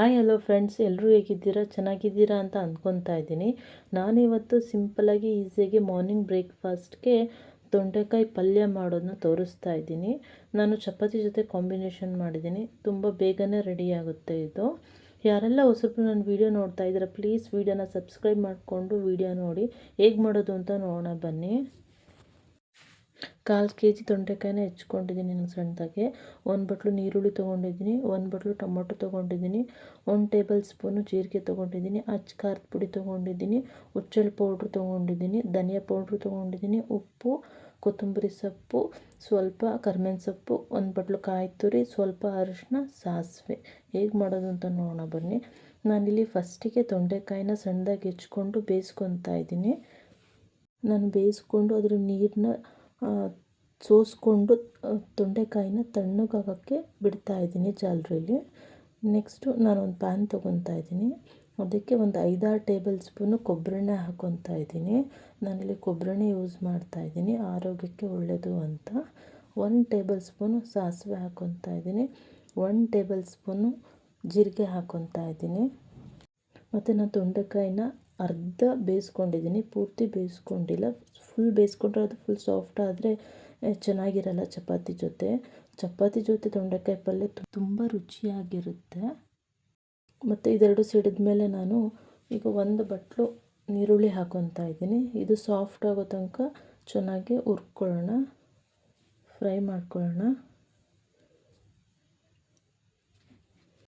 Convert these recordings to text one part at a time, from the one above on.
Hi hello friends ಎಲ್ಲರೂ ಹೇಗಿದ್ದೀರಾ? ಚೆನ್ನಾಗಿದ್ದೀರಾ? ಅಂತ ಅಂದ್ಕೊತಾ ಇದ್ದೀನಿ. ನಾನಿವತ್ತು ಸಿಂಪಲಾಗಿ ಈಸಿಯಾಗಿ ಮಾರ್ನಿಂಗ್ ಬ್ರೇಕ್ಫಾಸ್ಟ್ಗೆ ತೊಂಡೆಕಾಯಿ ಪಲ್ಯ ಮಾಡೋದನ್ನ ತೋರಿಸ್ತಾ ಇದ್ದೀನಿ. ನಾನು ಚಪಾತಿ ಜೊತೆ ಕಾಂಬಿನೇಷನ್ ಮಾಡಿದ್ದೀನಿ. ತುಂಬ ಬೇಗನೆ ರೆಡಿ ಆಗುತ್ತೆ ಇದು. ಯಾರೆಲ್ಲ ಹೊಸಬ್ರು ನನ್ನ ವೀಡಿಯೋ ನೋಡ್ತಾ ಇದ್ದೀರಾ ಪ್ಲೀಸ್ ವೀಡಿಯೋನ ಸಬ್ಸ್ಕ್ರೈಬ್ ಮಾಡಿಕೊಂಡು ವೀಡಿಯೋ ನೋಡಿ. ಹೇಗೆ ಮಾಡೋದು ಅಂತ ನೋಡೋಣ ಬನ್ನಿ. ಕಾಲು ಕೆ ಜಿ ತೊಂಡೆಕಾಯಿನ ಹೆಚ್ಕೊಂಡಿದ್ದೀನಿ ನಾನು ಸಣ್ಣದಾಗೆ. ಒಂದು ಬಟ್ಲು ನೀರುಳ್ಳಿ ತೊಗೊಂಡಿದ್ದೀನಿ, ಒಂದು ಬಟ್ಲು ಟೊಮೊಟೊ ತೊಗೊಂಡಿದ್ದೀನಿ, ಒಂದು ಟೇಬಲ್ ಸ್ಪೂನು ಜೀರಿಗೆ ತೊಗೊಂಡಿದ್ದೀನಿ, ಅಚ್ಚ ಖಾರದ ಪುಡಿ ತೊಗೊಂಡಿದ್ದೀನಿ, ಹುಚ್ಚೆಳ್ಳು ಪೌಡ್ರ್ ತೊಗೊಂಡಿದ್ದೀನಿ, ಧನಿಯಾ ಪೌಡ್ರ್ ತೊಗೊಂಡಿದ್ದೀನಿ, ಉಪ್ಪು, ಕೊತ್ತಂಬರಿ ಸೊಪ್ಪು, ಸ್ವಲ್ಪ ಕರ್ಬೇವಿನ ಸೊಪ್ಪು, ಒಂದು ಬಟ್ಲು ಕಾಯಿ ತುರಿ, ಸ್ವಲ್ಪ ಅರಿಶಿನ ಸಾಸಿವೆ. ಹೇಗೆ ಮಾಡೋದು ಅಂತ ನೋಡೋಣ ಬನ್ನಿ. ನಾನಿಲ್ಲಿ ಫಸ್ಟಿಗೆ ತೊಂಡೆಕಾಯಿನ ಸಣ್ಣದಾಗಿ ಹೆಚ್ಕೊಂಡು ಬೇಯಿಸ್ಕೊತಾ ಇದ್ದೀನಿ. ನಾನು ಬೇಯಿಸ್ಕೊಂಡು ಅದ್ರ ನೀರನ್ನ ಸೋಸ್ಕೊಂಡು ತೊಂಡೆಕಾಯಿನ ತಣ್ಣಗಾಗೋಕ್ಕೆ ಬಿಡ್ತಾಯಿದ್ದೀನಿ ಜಾಲರಿಲಿ. ನೆಕ್ಸ್ಟು ನಾನೊಂದು ಪ್ಯಾನ್ ತೊಗೊತಾ ಇದ್ದೀನಿ. ಅದಕ್ಕೆ ಒಂದು ಐದಾರು ಟೇಬಲ್ ಸ್ಪೂನು ಕೊಬ್ಬರೆಣ್ಣೆ ಹಾಕೊತಾ ಇದ್ದೀನಿ. ನಾನಿಲ್ಲಿ ಕೊಬ್ಬರಿನೆ ಯೂಸ್ ಮಾಡ್ತಾ ಇದ್ದೀನಿ. ಆರೋಗ್ಯಕ್ಕೆ ಒಳ್ಳೆಯದು ಅಂತ. ಒನ್ ಟೇಬಲ್ ಸ್ಪೂನು ಸಾಸಿವೆ ಹಾಕೊತಾ ಇದ್ದೀನಿ. ಒನ್ ಟೇಬಲ್ ಸ್ಪೂನು ಜೀರಿಗೆ ಹಾಕೊತಾ ಇದ್ದೀನಿ. ಮತ್ತು ನಾನು ತೊಂಡೆಕಾಯಿನ ಅರ್ಧ ಬೇಯಿಸ್ಕೊಂಡಿದ್ದೀನಿ, ಪೂರ್ತಿ ಬೇಯಿಸ್ಕೊಂಡಿಲ್ಲ. ಫುಲ್ ಬೇಯಿಸ್ಕೊಂಡ್ರೆ ಅದು ಫುಲ್ ಸಾಫ್ಟ್ ಆದರೆ ಚೆನ್ನಾಗಿರಲ್ಲ ಚಪಾತಿ ಜೊತೆ. ಚಪಾತಿ ಜೊತೆ ತೊಂಡೆಕಾಯಿ ಪಲ್ಯ ತುಂಬ ರುಚಿಯಾಗಿರುತ್ತೆ. ಮತ್ತು ಇದೆರಡು ಸಿಡಿದ ಮೇಲೆ ನಾನು ಈಗ ಒಂದು ಬಟ್ಲು ನೀರುಳ್ಳಿ ಹಾಕೊತಾ ಇದ್ದೀನಿ. ಇದು ಸಾಫ್ಟ್ ಆಗೋ ತನಕ ಚೆನ್ನಾಗಿ ಹುರ್ಕೊಳ್ಳೋಣ, ಫ್ರೈ ಮಾಡ್ಕೊಳ್ಳೋಣ.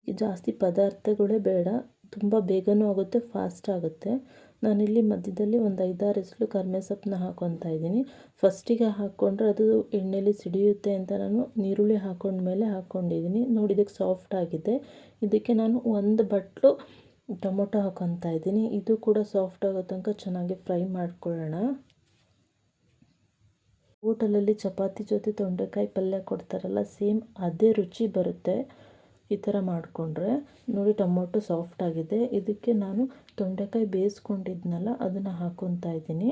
ಜಾಸ್ತಿ ಪದಾರ್ಥಗಳೇ ಬೇಡ. ತುಂಬ ಬೇಗನೂ ಆಗುತ್ತೆ ಫಾಸ್ಟ್ ಆಗುತ್ತೆ. ನಾನಿಲ್ಲಿ ಮಧ್ಯದಲ್ಲಿ ಒಂದು ಐದಾರು ಎಸಳು ಕರ್ಮೆ ಸೊಪ್ಪನ್ನ ಹಾಕ್ಕೊತಾ ಇದ್ದೀನಿ. ಫಸ್ಟಿಗೆ ಹಾಕ್ಕೊಂಡ್ರೆ ಅದು ಎಣ್ಣೆಲಿ ಸಿಡಿಯುತ್ತೆ ಅಂತ ನಾನು ನೀರುಳ್ಳಿ ಹಾಕೊಂಡ್ಮೇಲೆ ಹಾಕ್ಕೊಂಡಿದ್ದೀನಿ. ನೋಡಿ, ಇದಕ್ಕೆ ಸಾಫ್ಟ್ ಆಗಿದೆ. ಇದಕ್ಕೆ ನಾನು ಒಂದು ಬಟ್ಲು ಟೊಮೊಟೊ ಹಾಕ್ಕೊತಾ ಇದ್ದೀನಿ. ಇದು ಕೂಡ ಸಾಫ್ಟ್ ಆಗೋ ತನಕ ಚೆನ್ನಾಗಿ ಫ್ರೈ ಮಾಡ್ಕೊಳ್ಳೋಣ. ಹೋಟೆಲಲ್ಲಿ ಚಪಾತಿ ಜೊತೆ ತೊಂಡೆಕಾಯಿ ಪಲ್ಯ ಕೊಡ್ತಾರಲ್ಲ, ಸೇಮ್ ಅದೇ ರುಚಿ ಬರುತ್ತೆ. ಈ ಥರ ಮಾಡಿಕೊಂಡ್ರೆ ನೋಡಿ ಟೊಮೊಟೊ ಸಾಫ್ಟ್ ಆಗಿದೆ. ಇದಕ್ಕೆ ನಾನು ತೊಂಡೆಕಾಯಿ ಬೇಯಿಸ್ಕೊಂಡಿದ್ನಲ್ಲ, ಅದನ್ನು ಹಾಕೊತಾ ಇದ್ದೀನಿ.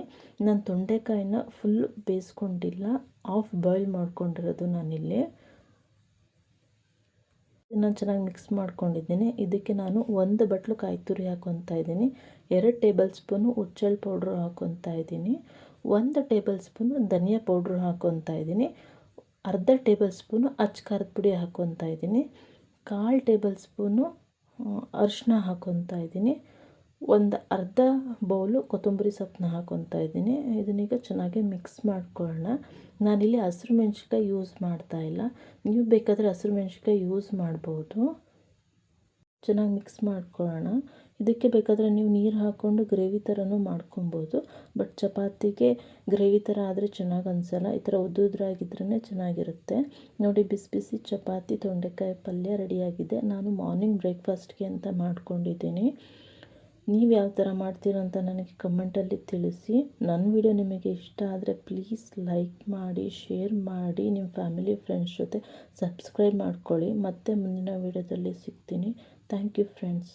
ನಾನು ತೊಂಡೆಕಾಯಿನ ಫುಲ್ ಬೇಯಿಸ್ಕೊಂಡಿಲ್ಲ ಆಫ್ ಬಾಯ್ಲ್ ಮಾಡ್ಕೊಂಡಿರೋದು ನಾನಿಲ್ಲಿ. ನಾನು ಚೆನ್ನಾಗಿ ಮಿಕ್ಸ್ ಮಾಡ್ಕೊಂಡಿದ್ದೀನಿ. ಇದಕ್ಕೆ ನಾನು ಒಂದು ಬಟ್ಲು ಕಾಯಿ ತುರಿ ಹಾಕ್ಕೊತಾ ಇದ್ದೀನಿ. ಎರಡು ಟೇಬಲ್ ಸ್ಪೂನು ಉಚ್ಚಲ್ ಪೌಡ್ರ್ ಹಾಕ್ಕೊತಾ ಇದ್ದೀನಿ. ಒಂದು ಟೇಬಲ್ ಸ್ಪೂನು ಧನಿಯಾ ಪೌಡ್ರ್ ಹಾಕ್ಕೊತಾ ಇದ್ದೀನಿ. ಅರ್ಧ ಟೇಬಲ್ ಸ್ಪೂನು ಅಚ್ಚ ಖಾರದ ಪುಡಿ ಹಾಕ್ಕೊತಾ ಇದ್ದೀನಿ. ಕಾಲು ಟೇಬಲ್ ಸ್ಪೂನು ಅರಿಶಿನ ಹಾಕ್ಕೊತಾ ಇದ್ದೀನಿ. ಒಂದು ಅರ್ಧ ಬೌಲು ಕೊತ್ತಂಬರಿ ಸೊಪ್ಪನ್ನ ಹಾಕ್ಕೊತಾ ಇದ್ದೀನಿ. ಇದನ್ನೀಗ ಚೆನ್ನಾಗಿ ಮಿಕ್ಸ್ ಮಾಡ್ಕೊಳ್ಳೋಣ. ನಾನಿಲ್ಲಿ ಹಸಿರು ಮೆಣ್ಸಿನ್ಕಾಯಿ ಯೂಸ್ ಮಾಡ್ತಾಯಿಲ್ಲ ನೀವು ಬೇಕಾದರೆ ಹಸಿರು ಮೆಣ್ಸಿನ್ಕಾಯಿ ಯೂಸ್ ಮಾಡ್ಬೋದು. ಚೆನ್ನಾಗಿ ಮಿಕ್ಸ್ ಮಾಡ್ಕೊಳ್ಳೋಣ. ಇದಕ್ಕೆ ಬೇಕಾದರೆ ನೀವು ನೀರು ಹಾಕ್ಕೊಂಡು ಗ್ರೇವಿ ಥರನೂ ಮಾಡ್ಕೊಬೋದು. ಬಟ್ ಚಪಾತಿಗೆ ಗ್ರೇವಿ ಥರ ಆದರೆ ಚೆನ್ನಾಗಿ ಅನಿಸಲ್ಲ. ಈ ಥರ ಉದ್ದುದ್ರಾಗಿದ್ರೇ ಚೆನ್ನಾಗಿರುತ್ತೆ. ನೋಡಿ ಬಿಸಿ ಬಿಸಿ ಚಪಾತಿ, ತೊಂಡೆಕಾಯಿ ಪಲ್ಯ ರೆಡಿಯಾಗಿದೆ ನಾನು ಮಾರ್ನಿಂಗ್ ಬ್ರೇಕ್ಫಾಸ್ಟ್ಗೆ ಅಂತ ಮಾಡ್ಕೊಂಡಿದ್ದೀನಿ. ನೀವು ಯಾವ ಥರ ಮಾಡ್ತೀರೋ ಅಂತ ನನಗೆ ಕಮೆಂಟಲ್ಲಿ ತಿಳಿಸಿ. ನನ್ನ ವಿಡಿಯೋ ನಿಮಗೆ ಇಷ್ಟ ಆದರೆ ಪ್ಲೀಸ್ ಲೈಕ್ ಮಾಡಿ ಶೇರ್ ಮಾಡಿ ನಿಮ್ಮ ಫ್ಯಾಮಿಲಿ ಫ್ರೆಂಡ್ಸ್ ಜೊತೆ ಸಬ್ಸ್ಕ್ರೈಬ್ ಮಾಡ್ಕೊಳ್ಳಿ. ಮತ್ತೆ ಮುಂದಿನ ವಿಡಿಯೋದಲ್ಲಿ ಸಿಗ್ತೀನಿ. Thank you friends